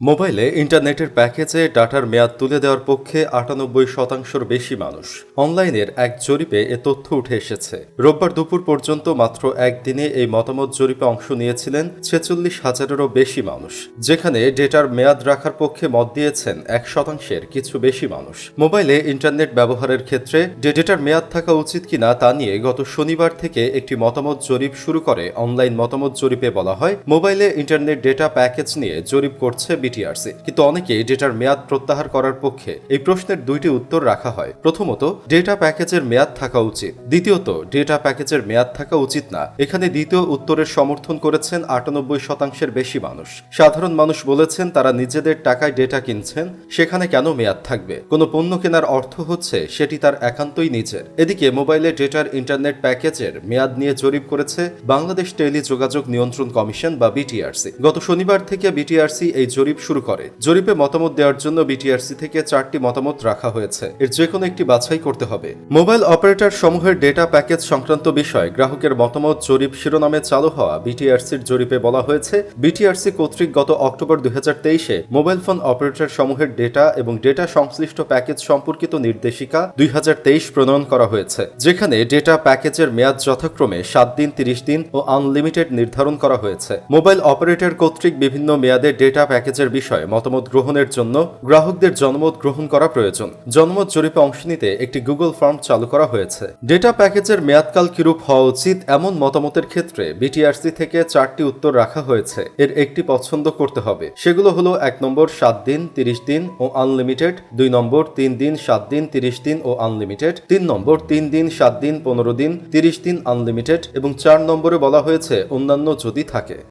মোবাইলে ইন্টারনেটের প্যাকেজে ডাটার মেয়াদ তুলে দেওয়ার পক্ষে আটানব্বই শতাংশের বেশি মানুষ। অনলাইনের এক জরিপে এ তথ্য উঠে এসেছে। রোববার দুপুর পর্যন্ত মাত্র একদিনে এই মতামত জরিপে অংশ নিয়েছিলেন ছেচল্লিশ হাজারেরও বেশি মানুষ, যেখানে ডেটার মেয়াদ রাখার পক্ষে মত দিয়েছেন এক শতাংশের কিছু বেশি মানুষ। মোবাইলে ইন্টারনেট ব্যবহারের ক্ষেত্রে ডেটার মেয়াদ থাকা উচিত কিনা তা নিয়ে গত শনিবার থেকে একটি মতামত জরিপ শুরু করে। অনলাইন মতামত জরিপে বলা হয়, মোবাইলে ইন্টারনেট ডেটা প্যাকেজ নিয়ে জরিপ করছে বিটিআরসি কিন্তু অনেকেই ডেটার মেয়াদ প্রত্যাহার করার পক্ষে এই প্রশ্নের দুইটি উত্তর রাখা হয়। প্রথমত, ডেটা প্যাকেজের মেয়াদ থাকা উচিত। দ্বিতীয়ত, ডেটা প্যাকেজের মেয়াদ থাকা উচিত না। এখানে দ্বিতীয় উত্তরের সমর্থন করেছেন আটানব্বই শতাংশের বেশি মানুষ। সাধারণ মানুষ বলেছেন তারা নিজেদের টাকায় ডেটা কিনছেন, সেখানে কেন মেয়াদ থাকবে? কোনো পণ্য কেনার অর্থ হচ্ছে সেটি তার একান্তই নিজের। এদিকে মোবাইলে ডেটার ইন্টারনেট প্যাকেজের মেয়াদ নিয়ে জরিপ করেছে বাংলাদেশ টেলি যোগাযোগ নিয়ন্ত্রণ কমিশন বা বিটিআরসি। গত শনিবার থেকে বিটিআরসি এই জরিপ শুরু করে। জরিপে মতামত দেওয়ার জন্য বিটিআরসি থেকে চারটি মতামত রাখা হয়েছে। এর যে কোনো একটি বাছাই করতে হবে। মোবাইল অপারেটর সমূহের ডেটা প্যাকেজ সংক্রান্ত বিষয় গ্রাহকের মতামত, জরিপ শিরোনামে চালু হওয়া বিটিআরসির জরিপে বলা হয়েছে, বিটিআরসি কর্তৃক গত অক্টোবর দুই হাজার মোবাইল ফোন অপারেটর সমূহের ডেটা এবং ডেটা সংশ্লিষ্ট প্যাকেজ সম্পর্কিত নির্দেশিকা দুই হাজার তেইশ প্রণয়ন করা হয়েছে, যেখানে ডেটা প্যাকেজের মেয়াদ যথাক্রমে সাত দিন, তিরিশ দিন ও আনলিমিটেড নির্ধারণ করা হয়েছে। মোবাইল অপারেটর কর্তৃক বিভিন্ন মেয়াদে ডেটা প্যাকেজের বিষয়ে মতামত গ্রহণের জন্য গ্রাহকদের জনমত গ্রহণ করা প্রয়োজন। জনমত জরিপে অংশ নিতে একটি গুগল ফর্ম চালু করা হয়েছে। ডেটা প্যাকেজের মেয়াদকাল কিরূপ হওয়া উচিত এমন মতামতের ক্ষেত্রে বিটিআরসি থেকে চারটি উত্তর রাখা হয়েছে। এর একটি পছন্দ করতে হবে। সেগুলো হলো এক নম্বর সাত দিন, তিরিশ দিন ও আনলিমিটেড, দুই নম্বর তিন দিন, সাত দিন, তিরিশ দিন ও আনলিমিটেড, তিন নম্বর তিন দিন, সাত দিন, পনেরো দিন, তিরিশ দিন, আনলিমিটেড এবং চার নম্বরে বলা হয়েছে অন্যান্য যদি থাকে।